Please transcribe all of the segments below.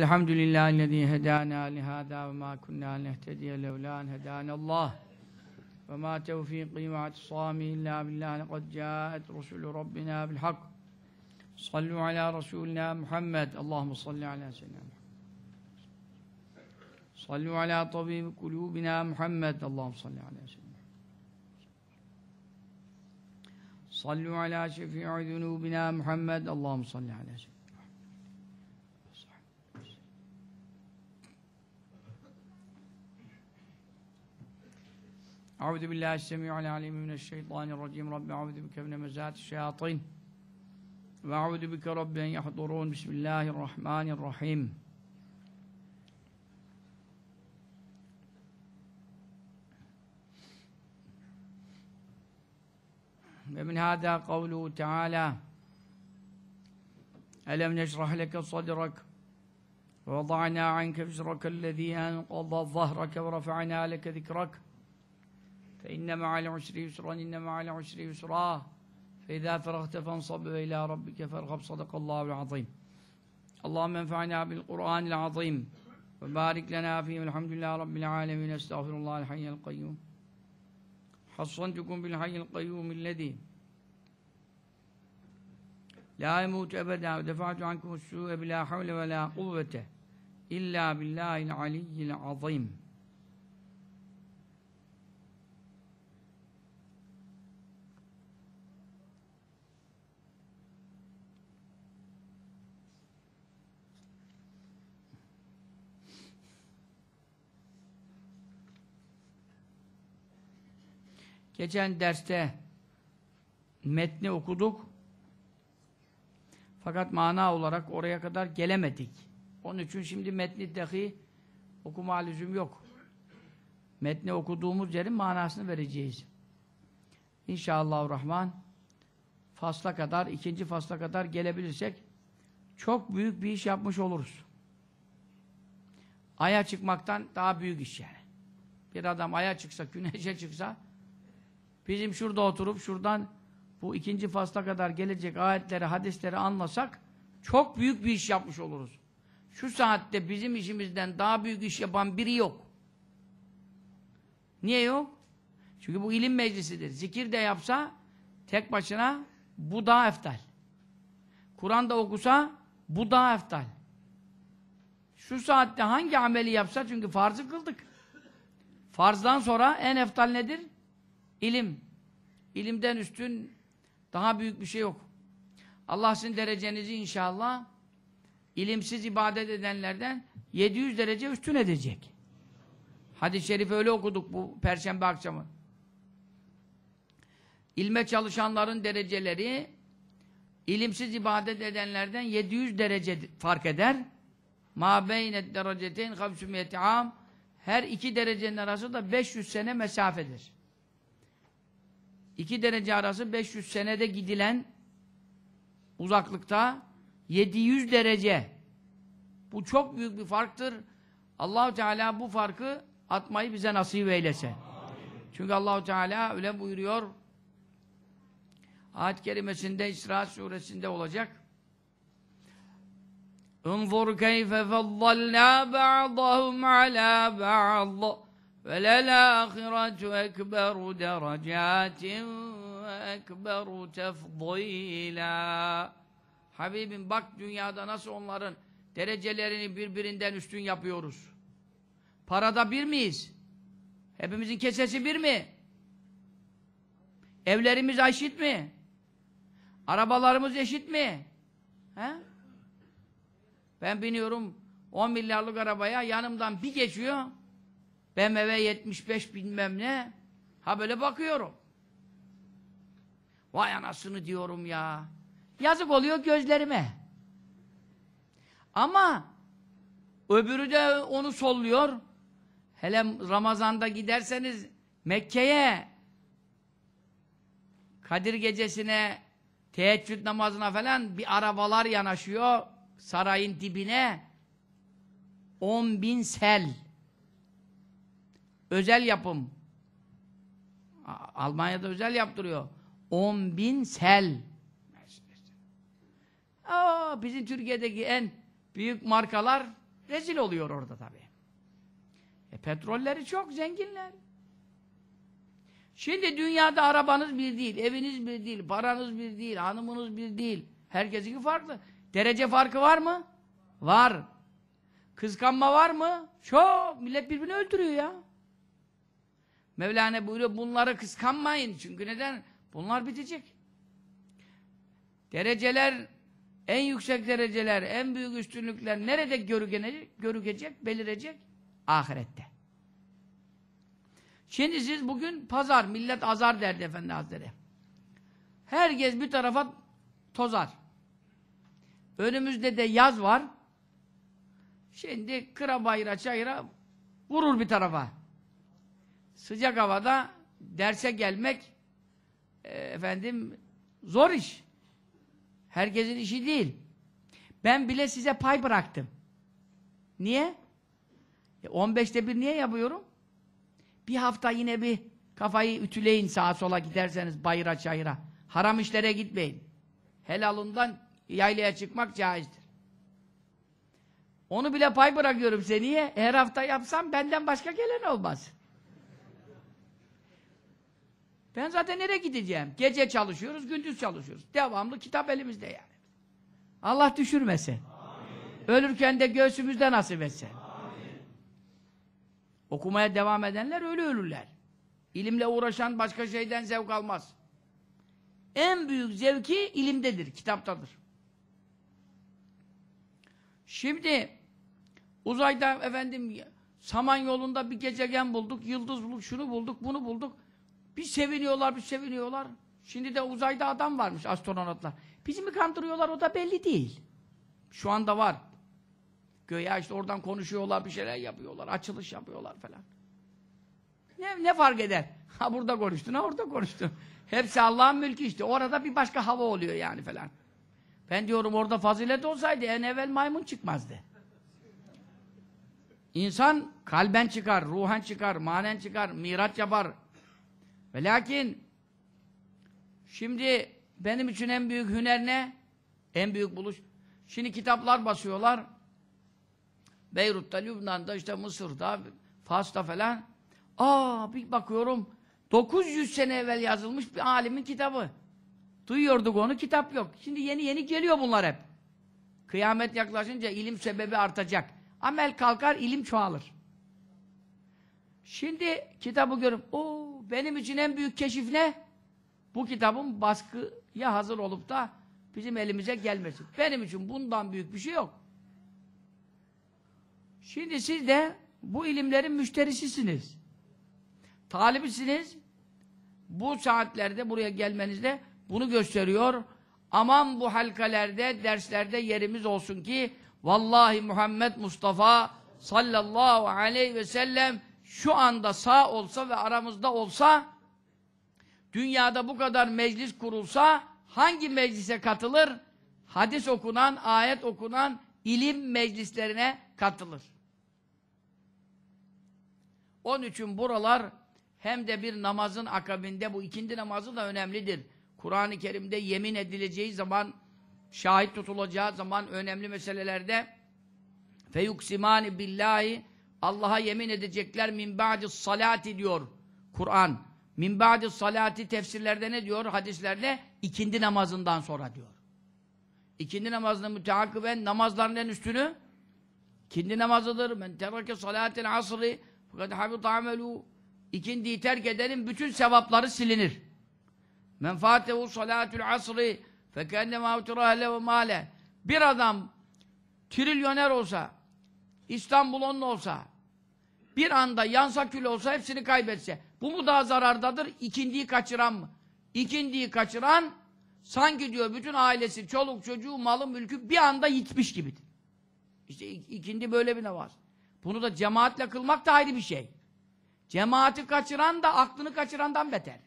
الحمد لله الذي هدانا لهذا وما كنا لنهتدي لولا أن هدانا الله. وما توفيقي واعتصامي إلا بالله لقد جاءت رسل ربنا بالحق. صلوا على رسولنا محمد. اللهم صل على سيدنا محمد. صلوا على طبيب قلوبنا محمد. اللهم صل على سيدنا محمد. صلوا على شفيع ذنوبنا محمد. اللهم صل على سيدنا أعوذ بالله السميع العليم من الشيطان الرجيم. رب أعوذ بك من مزات الشياطين وأعوذ بك رب أن يحضرون. بسم الله الرحمن الرحيم. ومن هذا قوله تعالى ألم نشرح لك صدرك؟ ووضعنا عنك فزرك الذي أنقض ظهرك ورفعنا لك ذكرك. فإن مع العسر يسرا إن مع العسر يسرا. فإذا فرغت فانصب إلى ربك فارغب صدق الله العظيم. اللهم انفعنا بالقرآن العظيم وبارك لنا فيه والحمد لله رب العالمين. أستغفر الله الحي القيوم. حصنتكم بالحي القيوم الذي لا يموت أبدا ودفعت عنكم السوء بلا حول ولا قوة إلا بالله العلي العظيم. Geçen derste metni okuduk. Fakat mana olarak oraya kadar gelemedik. Onun için şimdi metni dahi okuma lüzum yok. Metni okuduğumuz yerin manasını vereceğiz. İnşallah Rahman fasla kadar, ikinci fasla kadar gelebilirsek çok büyük bir iş yapmış oluruz. Aya çıkmaktan daha büyük iş yani. Bir adam aya çıksa, güneşe çıksa Bizim şurada oturup şuradan bu ikinci fasla kadar gelecek ayetleri, hadisleri anlasak çok büyük bir iş yapmış oluruz. Şu saatte bizim işimizden daha büyük iş yapan biri yok. Niye yok? Çünkü bu ilim meclisidir. Zikir de yapsa tek başına bu daha eftal. Kur'an da okusa bu daha eftal. Şu saatte hangi ameli yapsa çünkü farzı kıldık. Farzdan sonra en eftal nedir? İlim. İlimden üstün daha büyük bir şey yok. Allah sizin derecenizi inşallah ilimsiz ibadet edenlerden 700 derece üstün edecek. Hadis-i şerif öyle okuduk bu perşembe akşamı. İlme çalışanların dereceleri ilimsiz ibadet edenlerden 700 derece fark eder. Ma beynet dereceteyn hamsümiyeti am her iki derecenin arası da 500 sene mesafedir. İki derece arası 500 senede gidilen uzaklıkta 700 derece. Bu çok büyük bir farktır. Allahu Teala bu farkı atmayı bize nasip eylese. Amin. Çünkü Allahu Teala öyle buyuruyor. Ayet-i kerimesinde İsra suresinde olacak. Unzur keyfe fezzalna ba'dahum ala ba'd. وَلَلْآخِرَةُ أَكْبَرُ دَرَجَاتٍ وَأَكْبَرُ تَفْضِيلًا Habibim bak dünyada nasıl onların derecelerini birbirinden üstün yapıyoruz. Parada bir miyiz? Hepimizin kesesi bir mi? Evlerimiz eşit mi? Arabalarımız eşit mi? He? Ben biniyorum 10 milyarlık arabaya yanımdan bir geçiyor BMW 75 bilmem ne. Ha böyle bakıyorum. Vay anasını diyorum ya. Yazık oluyor gözlerime. Ama öbürü de onu solluyor. Hele Ramazan'da giderseniz Mekke'ye Kadir gecesine teheccüd namazına falan bir arabalar yanaşıyor sarayın dibine 10 bin sel özel yapım. Almanya'da özel yaptırıyor. 10 bin sel. Aa, bizim Türkiye'deki en büyük markalar rezil oluyor orada tabii. E petrolleri çok zenginler. Şimdi dünyada arabanız bir değil, eviniz bir değil, paranız bir değil, hanımınız bir değil. Herkesinki farklı. Derece farkı var mı? Var. Kıskanma var mı? Çok. Millet birbirini öldürüyor ya. Mevlana buyuruyor bunları kıskanmayın. Çünkü neden? Bunlar bitecek. Dereceler, en yüksek dereceler, en büyük üstünlükler nerede görülecek, görülecek, belirecek? Ahirette. Şimdi siz bugün pazar, millet azar derdi Efendi Hazretleri. Herkes bir tarafa tozar. Önümüzde de yaz var. Şimdi kıra bayra çayıra vurur bir tarafa. Sıcak havada derse gelmek e, efendim zor iş. Herkesin işi değil. Ben bile size pay bıraktım. Niye? E 15'te bir niye yapıyorum? Bir hafta yine bir kafayı ütüleyin sağa sola giderseniz bayıra çayıra. Haram işlere gitmeyin. Helalından yaylaya çıkmak caizdir. Onu bile pay bırakıyorum size. Niye? Her hafta yapsam benden başka gelen olmaz. Ben zaten nereye gideceğim? Gece çalışıyoruz, gündüz çalışıyoruz. Devamlı kitap elimizde yani. Allah düşürmesin. Amin. Ölürken de göğsümüzde nasip etsin. Amin. Okumaya devam edenler öyle ölürler. İlimle uğraşan başka şeyden zevk almaz. En büyük zevki ilimdedir, kitaptadır. Şimdi uzayda efendim Samanyolu'nda bir gezegen bulduk, yıldız bulduk, şunu bulduk, bunu bulduk. Bir seviniyorlar, bir seviniyorlar. Şimdi de uzayda adam varmış astronotlar. Bizi mi kandırıyorlar o da belli değil. Şu anda var. Göya işte oradan konuşuyorlar, bir şeyler yapıyorlar, açılış yapıyorlar falan. Ne, ne fark eder? Ha burada konuştun, ha orada konuştun. Hepsi Allah'ın mülkü işte. Orada bir başka hava oluyor yani falan. Ben diyorum orada fazilet olsaydı en evvel maymun çıkmazdı. İnsan kalben çıkar, ruhen çıkar, manen çıkar, miraç yapar. Ve lakin şimdi benim için en büyük hüner ne? En büyük buluş. Şimdi kitaplar basıyorlar. Beyrut'ta, Lübnan'da, işte Mısır'da, Fas'ta falan. Aa bir bakıyorum 900 sene evvel yazılmış bir alimin kitabı. Duyuyorduk onu, kitap yok. Şimdi yeni yeni geliyor bunlar hep. Kıyamet yaklaşınca ilim sebebi artacak. Amel kalkar, ilim çoğalır. Şimdi kitabı görüp, o benim için en büyük keşif ne? Bu kitabın baskıya hazır olup da bizim elimize gelmesi. Benim için bundan büyük bir şey yok. Şimdi siz de bu ilimlerin müşterisisiniz. Talibisiniz. Bu saatlerde buraya gelmenizde bunu gösteriyor. Aman bu halkalerde, derslerde yerimiz olsun ki vallahi Muhammed Mustafa sallallahu aleyhi ve sellem şu anda sağ olsa ve aramızda olsa dünyada bu kadar meclis kurulsa hangi meclise katılır? Hadis okunan, ayet okunan ilim meclislerine katılır. Onun için buralar hem de bir namazın akabinde bu ikindi namazı da önemlidir. Kur'an-ı Kerim'de yemin edileceği zaman şahit tutulacağı zaman önemli meselelerde feyuksimani billahi Allah'a yemin edecekler min ba'di salati diyor Kur'an. Min ba'di salati tefsirlerde ne diyor? Hadislerde ikindi namazından sonra diyor. İkindi namazını müteakiben namazların en üstünü ikindi namazıdır. Men terake salatil asri fakat habita amelu ikindiyi terk edenin bütün sevapları silinir. Men fatehu salatul asri fekenne mavtirahle ve male bir adam trilyoner olsa İstanbul onun olsa bir anda yansa kül olsa hepsini kaybetse. Bu mu daha zarardadır? İkindiyi kaçıran mı? İkindiyi kaçıran sanki diyor bütün ailesi, çoluk, çocuğu, malı, mülkü bir anda yitmiş gibidir. İşte ikindi böyle bir var. Bunu da cemaatle kılmak da ayrı bir şey. Cemaati kaçıran da aklını kaçırandan beter.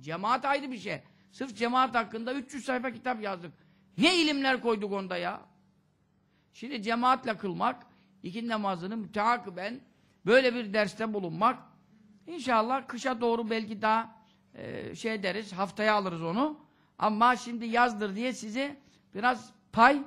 Cemaat ayrı bir şey. Sırf cemaat hakkında 300 sayfa kitap yazdık. Ne ilimler koyduk onda ya? Şimdi cemaatle kılmak, ikindi namazını müteakiben Böyle bir derste bulunmak inşallah kışa doğru belki daha e, şey deriz, haftaya alırız onu. Ama şimdi yazdır diye sizi biraz pay